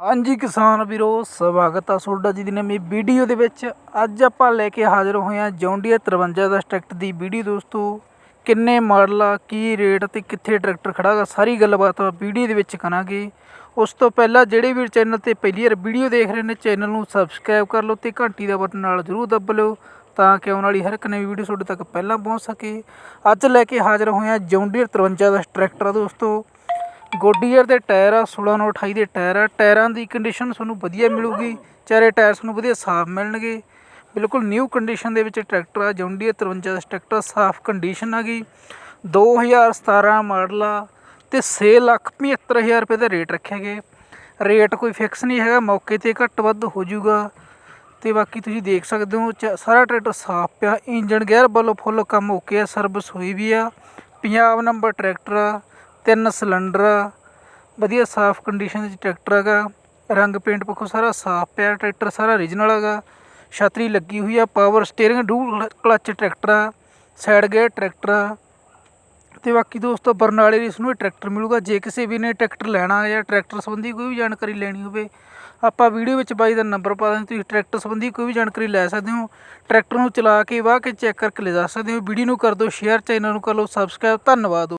ਹਾਂਜੀ ਕਿਸਾਨ ਵੀਰੋ, ਸਵਾਗਤ ਆ ਤੁਹਾਡਾ ਜੀ ਦੀ ਨਵੀਂ ਵੀਡੀਓ ਦੇ ਵਿੱਚ। ਅੱਜ ਆਪਾਂ ਲੈ ਕੇ ਹਾਜ਼ਰ ਹੋਏ ਹਾਂ ਜੌਂਡੀਆ 53 ਦਾ ਟਰੈਕਟਰ ਦੀ ਵੀਡੀਓ ਦੋਸਤੋ। ਕਿੰਨੇ ਮਾਡਲ ਆ, ਕੀ ਰੇਟ ਤੇ ਕਿੱਥੇ ਟਰੈਕਟਰ ਖੜਾ ਗਾ ਸਾਰੀ ਗੱਲਬਾਤ ਆਪਾਂ ਵੀਡੀਓ ਦੇ ਵਿੱਚ ਕਰਾਂਗੇ। ਉਸ ਤੋਂ ਪਹਿਲਾਂ ਜਿਹੜੇ ਵੀ ਚੈਨਲ ਤੇ ਪਹਿਲੀ ਵਾਰ ਵੀਡੀਓ ਦੇਖ ਰਹੇ ਨੇ ਚੈਨਲ ਨੂੰ ਸਬਸਕ੍ਰਾਈਬ ਕਰ ਲਓ ਤੇ ਘੰਟੀ ਦਾ ਬਟਨ ਨਾਲ ਜ਼ਰੂਰ ਦੱਬ ਲਓ, ਤਾਂ ਕਿ ਆਉਣ ਵਾਲੀ ਹਰ ਇੱਕ ਨਵੀਂ ਵੀਡੀਓ ਤੁਹਾਡੇ ਤੱਕ ਪਹਿਲਾਂ ਪਹੁੰਚ ਸਕੇ। ਅੱਜ ਲੈ ਕੇ ਹਾਜ਼ਰ ਹੋਏ ਹਾਂ ਜੌਂਡੀਆ 53 ਦਾ ਟਰੈਕਟਰ ਆ ਦੋਸਤੋ। ਗੋਡੀਅਰ ਦੇ ਟਾਇਰ ਆ 16 ਨੂੰ 28 ਦੇ ਟਾਇਰ ਆ। ਟਾਇਰਾਂ ਦੀ ਕੰਡੀਸ਼ਨ ਤੁਹਾਨੂੰ ਵਧੀਆ ਮਿਲੂਗੀ। ਚਾਰੇ ਟਾਇਰ ਤੁਹਾਨੂੰ ਵਧੀਆ ਸਾਫ਼ ਮਿਲਣਗੇ। ਬਿਲਕੁਲ ਨਿਊ ਕੰਡੀਸ਼ਨ ਦੇ ਵਿੱਚ ਟਰੈਕਟਰ ਆ ਜੌਂਡੀਅਰ 53 ਦਾ ਟਰੈਕਟਰ ਸਾਫ਼ ਕੰਡੀਸ਼ਨ ਆ ਗਈ। 2017 ਮਾਡਲ ਆ ਤੇ 6 ਲੱਖ 75000 ਰੁਪਏ ਦਾ ਰੇਟ ਰੱਖਿਆ ਗਿਆ। ਰੇਟ ਕੋਈ ਫਿਕਸ ਨਹੀਂ ਹੈਗਾ, ਮੌਕੇ ਤੇ ਘੱਟ ਵੱਧ ਹੋ ਜਾਊਗਾ। ਤੇ ਬਾਕੀ ਤੁਸੀਂ ਦੇਖ ਸਕਦੇ ਹੋ, ਚ- ਸਾਰਾ ਟਰੈਕਟਰ ਸਾਫ਼ ਪਿਆ। ਇੰਜਨ ਗੇਅਰ ਵੱਲੋਂ ਫੁੱਲ ਕੰਮ ਓਕੇ ਆ ਸਰਵਿਸ ਹੋਈ ਵੀ ਆ। ਪੰਜਾਬ ਨੰਬਰ ਟਰੈਕਟਰ ਆ। ਤਿੰਨ ਸਿਲੰਡਰ ਆ ਵਧੀਆ ਸਾਫ਼ ਕੰਡੀਸ਼ਨ ਵਿੱਚ ਟਰੈਕਟਰ ਹੈਗਾ, ਰੰਗ ਪੇਂਟ ਪੱਖੋਂ ਸਾਰਾ ਸਾਫ਼ ਪਿਆ ਟਰੈਕਟਰ ਸਾਰਾ ਓਰੀਜਨਲ ਹੈਗਾ, ਛਤਰੀ ਲੱਗੀ ਹੋਈ ਆ power steering dual clutch tractor ਆ ਸਾਈਡ ਗੇਅਰ ਟਰੈਕਟਰ ਆ, ਤੇ ਬਾਕੀ ਦੋਸਤੋ ਬਰਨਾਲੇ ਦੀ ਇਸ ਨੂੰ ਇਹ ਟਰੈਕਟਰ ਮਿਲੂਗਾ, ਜੇ ਕਿਸੇ ਵੀ ਨੇ ਟਰੈਕਟਰ ਲੈਣਾ ਜਾਂ ਟਰੈਕਟਰ ਸੰਬੰਧੀ ਕੋਈ ਵੀ ਜਾਣਕਾਰੀ ਲੈਣੀ ਹੋਵੇ, ਆਪਾਂ ਵੀਡੀਓ ਵਿੱਚ ਬਾਈ ਦਾ ਨੰਬਰ ਪਾ ਦਾਂਗੇ ਤੁਸੀਂ ਟਰੈਕਟਰ ਸੰਬੰਧੀ ਕੋਈ ਵੀ ਜਾਣਕਾਰੀ ਲੈ ਸਕਦੇ ਹੋ ਟਰੈਕਟਰ ਨੂੰ ਚਲਾ ਕੇ ਵਾਹ ਕੇ ਚੈੱਕ ਕਰਕੇ ਲਿਜਾ ਸਕਦੇ ਹੋ, ਵੀਡੀਓ ਨੂੰ ਕਰ ਦਿਓ ਸ਼ੇਅਰ ਚੈਨਲ ਨੂੰ ਕਰ ਲਓ ਸਬਸਕ੍ਰਾਈਬ ਧੰਨਵਾਦ।